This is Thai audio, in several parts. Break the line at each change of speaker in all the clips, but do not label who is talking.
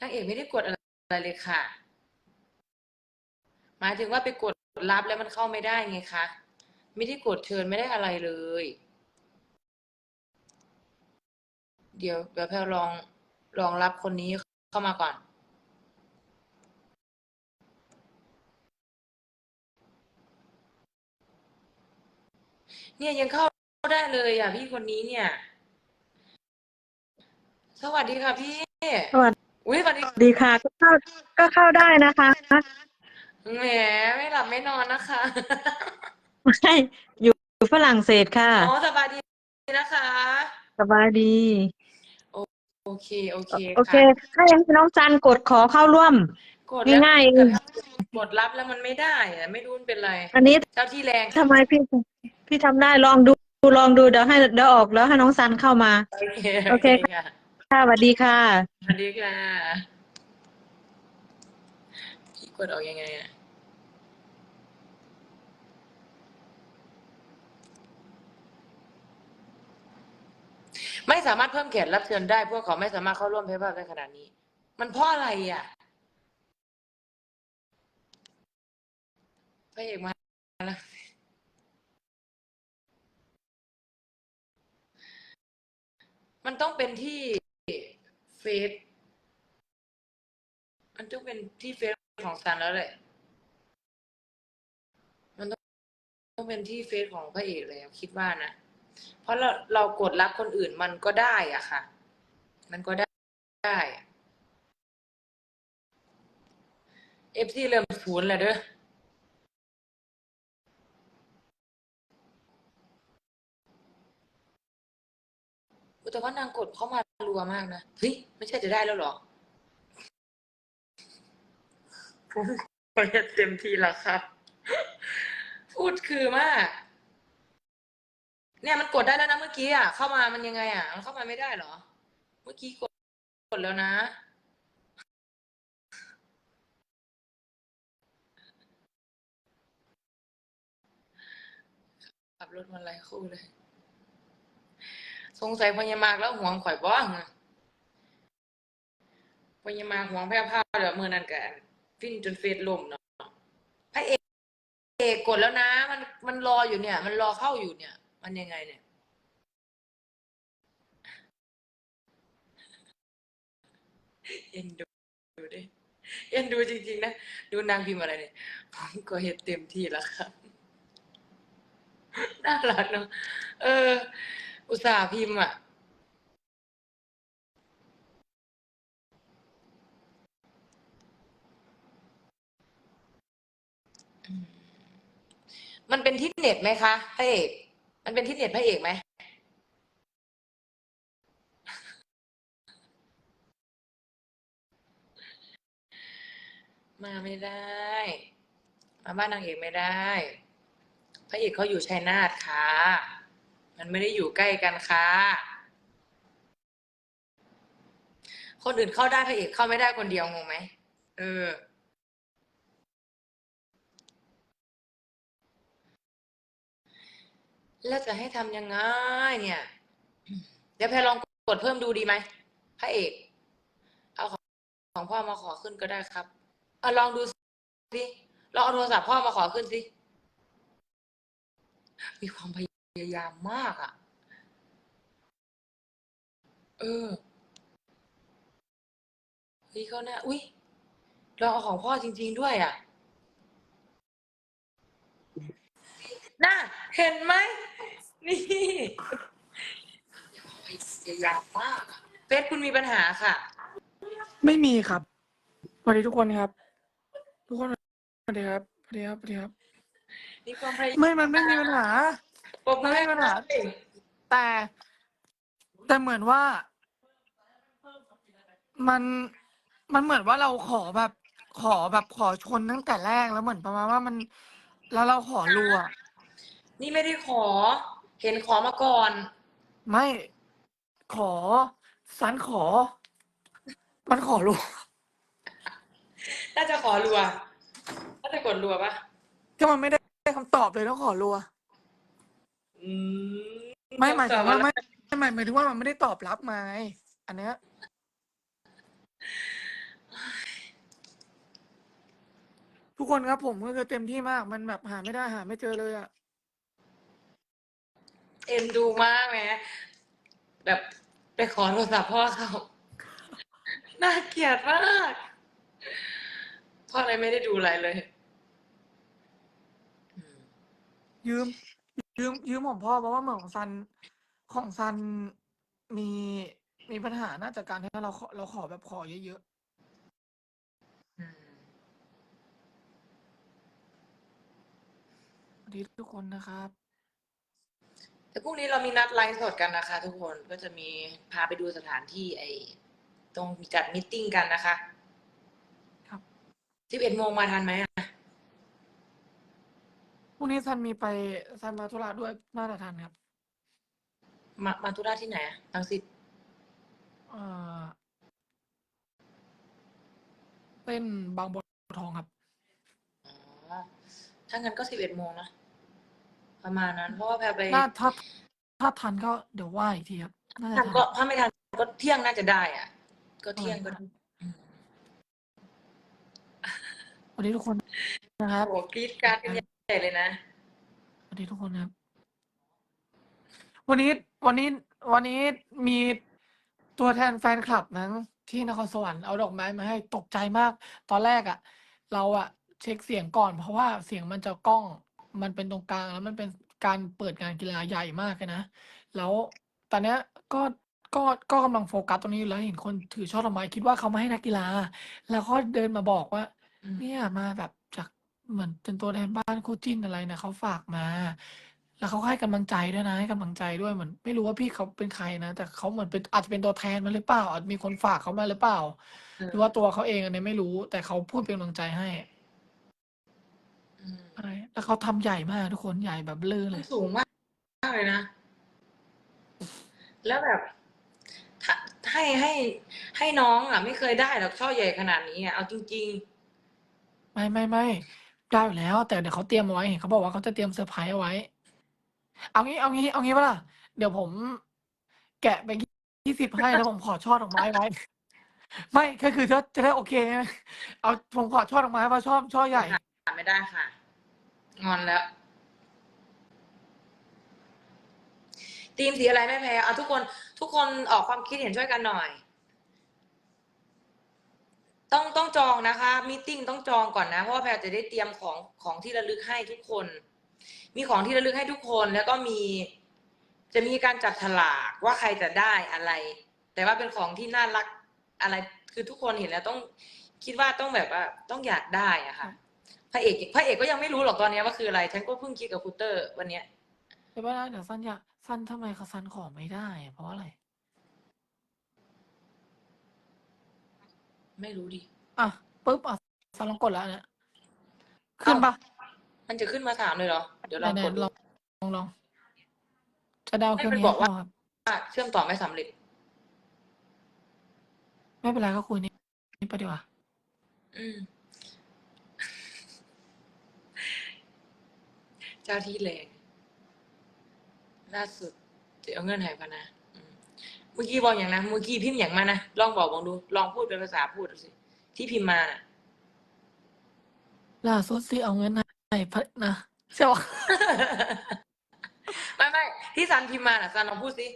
นางเอกไม่ได้กดอะไรเลยค่ะ หมายถึงว่าไปกดรับแล้วมันเข้าไม่ได้ไงคะ ไม่ได้กดเชิญไม่ได้อะไรเลย เดี๋ยวเดี๋ยวแพลลองลองรับคนนี้เข้ามาก่อน เนี่ยยังเข้าได้เลยอะพี่คนนี้เนี่ย สวัสดีค่ะพี่
สวัส
อุ้ยสวัสดี
ดีค่ะก็เข้าก็เข้าได้นะคะ
แหมไม่หลับไม่นอนนะคะ
ไม่อยู่อยู่ฝรั่งเศสค่ะ
อ๋อสบายดีนะคะ
สบายดี
โอเคโอเค
โอเค
ค่ะ
ถ้ายังน้องจันกดขอเข้าร่วม
กดแล้ว
ง่ายๆเอง
กดรับแล้วมันไม่ได้อะไม่รู้มันเป็นไร
อันนี้
เจ้าที่แรง
ทำไมพี่พี่ทำได้ลองดูลองดูเดี๋ยวให้เดี๋ยวออกแล้วให้น้องซันเข้ามา
โอเค
โอเค
ค่ะ
ค่ะสวัสดีค่ะ
สวัสดีค่ะพี่กดออกยังไงอะไม่สามารถเพิ่มแขกรับเชิญได้ พวกเขาไม่สามารถเข้าร่วมเพย์พาได้ขนาดนี้ มันเพราะอะไรอะพระเอกมาแล้วมันต้องเป็นที่ ฟซมันต้องเป็นที่เฟซของซันแล้วแหละ มันต้องต้องเป็นที่เฟซของพระเอกเลยคิดว่านะ เพราะเราเรากดรับคนอื่นมันก็ได้อะค่ะ มันก็ได้ได้เอฟซีเริ่มศูนย์แล้วเด้อ แต่ว่านางกดเข้ามารัวมากนะ เฮ้ย ไม่ใช่จะได้แล้วเหรอผมก็เต็มที่แล้วครับ พูดคือมาก เนี่ยมันกดได้แล้วนะเมื่อกี้อะ เข้ามามันยังไงอะ มันเข้ามาไม่ได้เหรอ เมื่อกี้กดกดแล้วนะขับรถมาหลายคู่เลย สงสัยพญามากแล้วห่วงข่อยบ้างพญามากห่วงแพ้ผ้าเดี๋ยวมือนั่นกันฟินจนเฟซล่มเนาะพระเอกเอกกดแล้วนะ มันมันรออยู่เนี่ย มันรอเข้าอยู่เนี่ย มันยังไงเนี่ยเอ็นดูดูดิเอ็นดูจริงๆนะ ดูนางพิมพ์อะไรเนี่ยผมก็เห็นเต็มที่แล้วครับน่ารักเนาะเออ อุตส่าห์พิมพ์อะมมันเป็นที่เน็ตไหมคะพระเอก มันเป็นที่เน็ตพระเอกไหม มาไม่ได้ มาบ้านนางเอกไม่ได้ พระเอกเขาอยู่ชัยนาทค่ะ มันไม่ได้อยู่ใกล้กันค่ะ คนอื่นเข้าได้พระเอกเข้าไม่ได้คนเดียวงงไหมเออ แล้วจะให้ทำยังไงเนี่ย เดี๋ยวแพรลองกดเพิ่มดูดีไหมพระเอก เอาของของพ่อมาขอขึ้นก็ได้ครับเอาลองดูสิลองเอาโทรศัพท์พ่อมาขอขึ้นสิมีความพยายามมากอะ เออ เฮ้ยเขาน่าอุ้ยลองเอาของพ่อจริง ๆด้วยอะ น่า เห็นไหม นี่พยายามมากอะเฟซคุณมีปัญหาค่ะ
ไม่มีครับสวัสดีทุกคนครับ ทุกคนสวัสดีครับสวัสดีครับสวัสดีครับ
มีความพยายาม
ไม่ มันไม่มีปัญหา
ปรบมือให้
ไม่มีปัญหา
หน่อย
แต่ แต่เหมือนว่า มันมันเหมือนว่าเราขอแบบ ขอแบบขอชนตั้งแต่แรกแล้วเหมือนประมาณว่ามัน แล้วเราขอรัว
นี่ไม่ได้ขอ เห็นขอมาก่อน
ไม่ขอสันขอ มันขอรัว
น่าจะขอรัวน่าจะกดรัวปะ
ก็มันไม่ได้คำตอบเลยแล้วขอรัว
อืม
ไม่หมายถึงว่าไม่
ไม่
หมายถึงว่ามันไม่ได้ตอบรับมาไอันเนี้ยทุกคนครับผมก็คือเต็มที่มาก มันแบบหาไม่ได้หาไม่เจอเลยอะ
เอ็นดูมากแม่แบบไปขอโทรศัพท์พ่อเขาน่าเกลียดมากพ่อเลยไม่ได้ดูอะไรเลย
ยืม ยืมยืมของพ่อเพราะว่าเหมือนของซันของซันมีมีปัญหาน่าจะการที่เราขอเราขอแบบขอเยอะ
อืม
ๆสวัสดีทุกคนนะครับ
แต่พรุ่งนี้เรามีนัดไลฟ์สดกันนะคะ ทุกคนก็จะมีพาไปดูสถานที่ไอ้ตรงจัดมิทติ้งกันนะคะ
ครับ
สิบเอ็ดโมงมาทันไหมอะ
พ รุ่งนี้ซันมีไปซันมาธุระด้วยน่าจะทันครับ
มามาธุระที่ไหนอะลังสิต
เอ่อเต้นบางบัวทองครับ
อ๋อถ้างั้นก็สิบเอ็ดโมงนะ ประมาณนั้น เพราะว่าแพรไป
น่าถ้าถ้าทันก็เดี๋ยวว่าอีกทีครับน่าจะ
ทัน
ทัน
ก็ถ้าไม่ทันก็เที่ยงน่าจะได้อะ ก็เที่ยงก็ได้อืม
สวัสดีทุกคนนะครับ
โอ้โหกรีดกรารกันใหญ่ เลยนะ
สวัสดีทุกคนครับ วันนี้วันนี้วันนี้มีตัวแทนแฟนคลับนั้นที่นครสวรรค์เอาดอกไม้มาให้ตกใจมาก ตอนแรกอะ่ะ เราอะ่ะ เช็คเสียงก่อน เพราะว่าเสียงมันจะกล้อง มันเป็นตรงกลางแล้วมันเป็นการเปิดงานกีฬาใหญ่มากเลยนะ แล้วตอนเนี้ยก็ก็ก็กำลังโฟกัสตรงนี้อยู่แล้วเห็นคนถือช่อดอกไม้คิดว่าเขามาให้นักกีฬา แล้วก็เดินมาบอกว่า
อืม
เนี่ยมาแบบจาก เหมือนเป็นตัวแทนบ้านคู่จิ้นอะไรนะเขาฝากมา แล้วเขาก็ให้กำลังใจด้วยนะให้กำลังใจด้วยเหมือนไม่รู้ว่าพี่เขาเป็นใครนะ แต่เขาเหมือนเป็นอาจจะเป็นตัวแทนมาหรือเปล่า อาจมีคนฝากเขามาหรือเปล่า
เออ
หรือว่าตัวเขาเองอันนี้ไม่รู้ แต่เขาพูดเป็นกำลังใจให้
อืม
ใช่แล้วเขาทำใหญ่มากทุกคนใหญ่แบบเบลื่อเล
มัน
ย
สูงมากมากเลยนะ แล้วแบบถ้าให้ให้ให้น้องอะ ไม่เคยได้หรอกช่อใหญ่ขนาดนี้อะเอาจริง
ไม่ไม่ไม่ ได้อยู่แล้ว แต่เดี๋ยวเขาเตรียมเอาไว้เห็นเขาบอกว่าเขาจะเตรียมเซอร์ไพรส์เอาไว้ เอางี้เอางี้เอางี้ปะล่ะเดี๋ยวผม แกะไปยี่สิบให้แล้วผมขอช่อดอกไม้ไว้ ไม่ก็คือจะจะได้โอเคใช่ไหมเอาผมขอช่อดอกไม้ว่าชอบช่อใหญ่
ไม่ได้ค่ะ งอนแล้วทีมสีอะไรไม่แพ้เอาทุกคนทุกคนออกความคิดเห็นช่วยกันหน่อย ต้องต้องจองนะคะมีติ้งต้องจองก่อนนะเพราะว่าแพรจะได้เตรียมของของที่ระลึกให้ทุกคน มีของที่ระลึกให้ทุกคนแล้วก็มีจะมีการจับฉลากว่าใครจะได้อะไร แต่ว่าเป็นของที่น่ารักอะไร คือทุกคนเห็นแล้วต้องคิดว่าต้องแบบว่าต้องอยากได้อะค่ะพระเอกพระเอกก็ยังไม่รู้หรอกตอนเนี้ยว่าคืออะไรฉันก็เพิ่งคิดกับคูเตอร์วันเนี้ย
เดี๋ยวว่าเดี๋ยวสั้นอยากสั้นทำไมเขาสั้นขอไม่ได้เพราะอะไร
ไม่รู้ดิ
อะปุ๊บอะสั้นลองกดแล้วเนี่ยขึ้นปะ
มันจะขึ้นมาถามเลยเหรอ เดี๋ยวลอง
ไหน
กด
ๆ
ดู
ลองลองลองจะเดาเครื่อง
ให้มัน
นี้
บอกว่า
เปล่ครับ
ว่าเชื่อมต่อไม่สำเร็จ
ไม่เป็นไรก็คุยนี่นี่ไปดีกว่า
อืมเจ้าที่แรงล่าสุดจะเอาเงินหายพะนะอืม เมื่อกี้บอกอย่างนะเมื่อกี้พิมพ์อย่างมานะลองบอกบองดู ลองพูดเป็นภาษาพูดดูสิที่พิมพ์มาน่ะ
ล่าสุดสิเอาเงินให้พะนะใช่ปะ
ไม่ไม่ที่ซันพิมพ์มาน่ะซันลองพูดสิ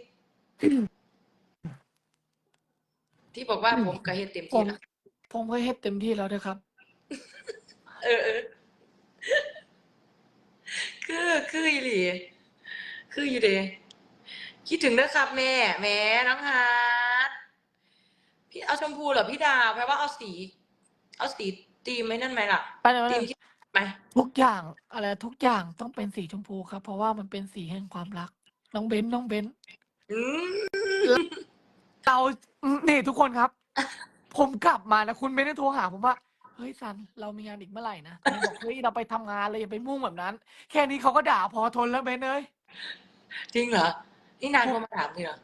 ที่บอกว่าผมกระเฮ็ดเต็ม
ผ
ที่
ม
แล้ว
ผมก็เฮ็ดเต็มที่แล้วด้วยครับ
เออเออคือคืออีหลีคืออยู่เด คิดถึงเด้อครับ แม่แม่น้องฮาร์ดพี่เอาชมพูเหรอพี่ดาวแปลว่าเอาสี เอาสีตีมไหมนั่นไหมล่ะ
ไปเลยไป
ตี
เล
ม
ย
ที่ไหม
ทุกอย่างอะไรทุกอย่างต้องเป็นสีชมพูครับ เพราะว่ามันเป็นสีแห่งความรัก น้องเบนน้องเบน
อืม
เราอืมนี่ทุกคนครับ ผมกลับมานะคุณเบนได้โทรหาผมว่าเฮ้ยซันเรามีงานอีกเมื่อไหร่นะผมบอกเฮ้ยเราไปทำงานเลยอย่าไปมุ่งแบบนั้น แค่นี้เขาก็ด่าพอทนแล้วเบนเอ้ย
จริงเหรอ นี่นางโทรมาถามจริงเหรอ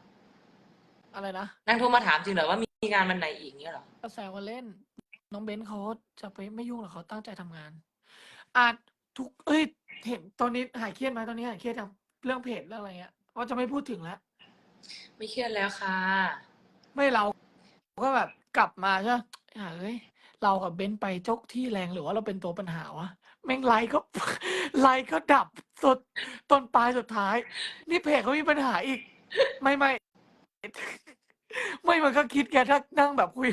อะไรนะ
นางโทรมาถามจริงเหรอว่ามีงานวันไหนอีกเนี้ยเหรอ
ก็แซวกันเล่น น้องเบนเขาจะไปไม่ยุ่งหรอกเขาตั้งใจทำงาน อาจทุกเอ้ยเห็นตอนนี้หายเครียดไหมตอนนี้หายเครียดยังเรื่องเพจเรื่องอะไรเงี้ยว่าจะไม่พูดถึงแล้ว
ไม่เครียดแล้วค่ะ
ไม่เราก็แบบกลับมาใช่ไหมอ่าเอ้ยเรากับเบนซ์ไปเจกที่แรงหรือว่าเราเป็นตัวปัญหาวะแม่งไลค์ก็ ไลค์ก็ดับ สุดต้นปลายสุดท้าย นี่เพจเขามีปัญหาอีก ไม่ไม่ไม่มันก็คิดแกถ้านั่งแบบคุย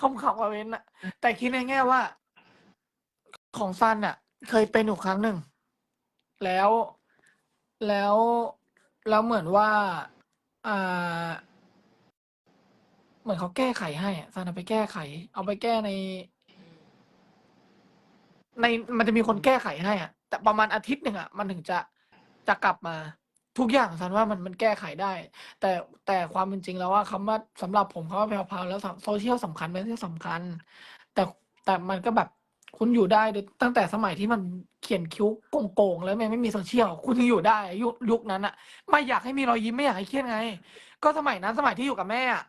คำขำกับเบนอะแต่คิดในแง่ว่า ของซันอะเคยเป็นอยู่ครั้งหนึ่ง แล้วแล้วแล้วเหมือนว่าอ่าเหมือนเขาแก้ไขให้อะซันเอาไปแก้ไข เอาไปแก้ใน ในมันจะมีคนแก้ไขให้อะ แต่ประมาณอาทิตย์หนึ่งอะมันถึงจะจะกลับมาทุกอย่างซันว่ามันมันแก้ไขได้ แต่แต่ความเป็นจริงแล้วว่าคำว่าสำหรับผมคำว่าแพรวแล้วโซเชียลสำคัญเป็นที่สำคัญ แต่แต่มันก็แบบคุณอยู่ได้ตั้งแต่สมัยที่มันเขียนคิ้วโกงๆแล้วมันไม่มีโซเชียลคุณยังอยู่ได้ยุคยุคนั้นอะไม่อยากให้มีรอยยิ้มไม่อยากให้เครียดไง ก็สมัยนั้นสมัยที่อยู่กับแม่อะ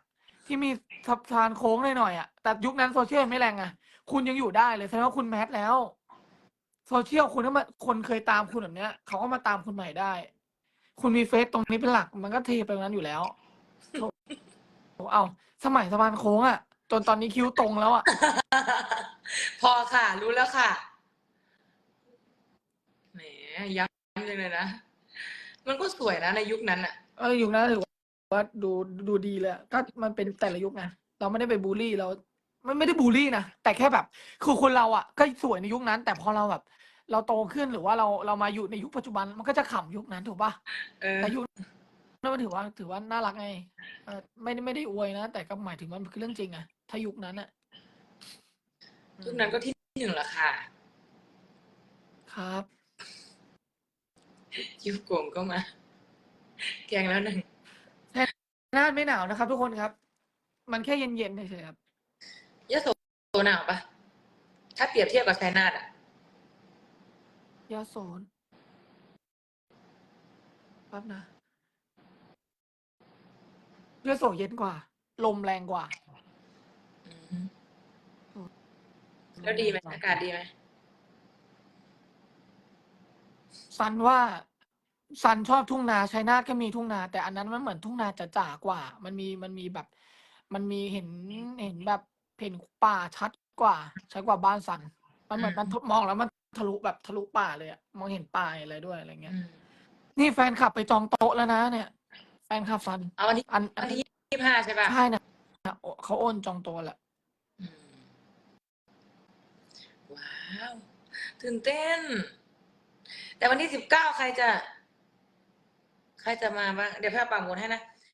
ที่มีสะพานโค้งหน่อยๆอะแต่ยุคนั้นโซเชียลไม่แรงอะคุณยังอยู่ได้เลยแสดงว่าคุณแมสแล้ว โซเชียลคุณถ้ามาคนเคยตามคุณแบบเนี้ยเขาก็มาตามคุณใหม่ได้ คุณมีเฟซตรงนี้เป็นหลัก มันก็เทไปตรงนั้นอยู่แล้วโถเอาสมัยสะพานโค้งอะจนตอนนี้คิ้วตรงแล้วอะ
พอค่ะ รู้แล้วค่ะแหมย้ำจังเลยนะ มันก็สวยนะในยุคนั้นอะ
เออยุคนั้นถือว่าดูดูดีเลยอะก็มันเป็นแต่ละยุคไงเราไม่ได้ไปบูลลี่เรา ไม่ไม่ได้บูลลี่นะแต่แค่แบบคือคนเราอะ ก็สวยในยุคนั้น แต่พอเราแบบ เราโตขึ้นหรือว่าเราเรามาอยู่ในยุคปัจจุบันมันก็จะขำยุคนั้นถูกปะ
เออ
แต่ยุคนั้นมันถือว่าถือว่าน่ารักไงเออไม่ได้ไม่ได้อวยนะแต่ก็หมายถึงมันคือเรื่องจริงอะถ้ายุคนั้นอะ
ยุคนั้นก็ที่หนึ่งละค่ะ
ครับ
ยุคโกงก็มาแกงแล้วหนึ่ง
น่านไม่หนาวนะครับ ทุกคนครับ มันแค่เย็นๆเฉยๆครับ
ยะ โสหนาวปะถ้าเปรียบเทียบกับไชยนาทอะ
ยาโสนแป๊บนะยาโสเย็นกว่า ลมแรงกว่า
อืมแล้วดีไหมอากาศดีไหม
ซันว่าซันชอบทุ่งนาชัยนาทก็มีทุ่งนา แต่อันนั้นมันเหมือนทุ่งนาจ๋าๆกว่า มันมีมันมีแบบ มันมีเห็นเห็นแบบ เห็นป่าชัดกว่าชัดกว่าบ้านซันมันเหมือนมันมองแล้วมันทะลุแบบทะลุป่าเลยอะมองเห็นป่าอะไรด้วยอะไรเงี้ย
อืม
นี่แฟนคลับไปจองโต๊ะแล้วนะ เนี่ย แฟนคลับซัน
เอาวันที่
อันอั
วัน
น
ที่ยี่ห้าใช่ปะ
ใช่นะเขาโอนจองโต๊ะแหละ
อืมว้าวตื่นเต้น แต่วันที่สิบเก้าใครจะ ใครจะมาบ้างเดี๋ยวแพรปักหมุดให้นะ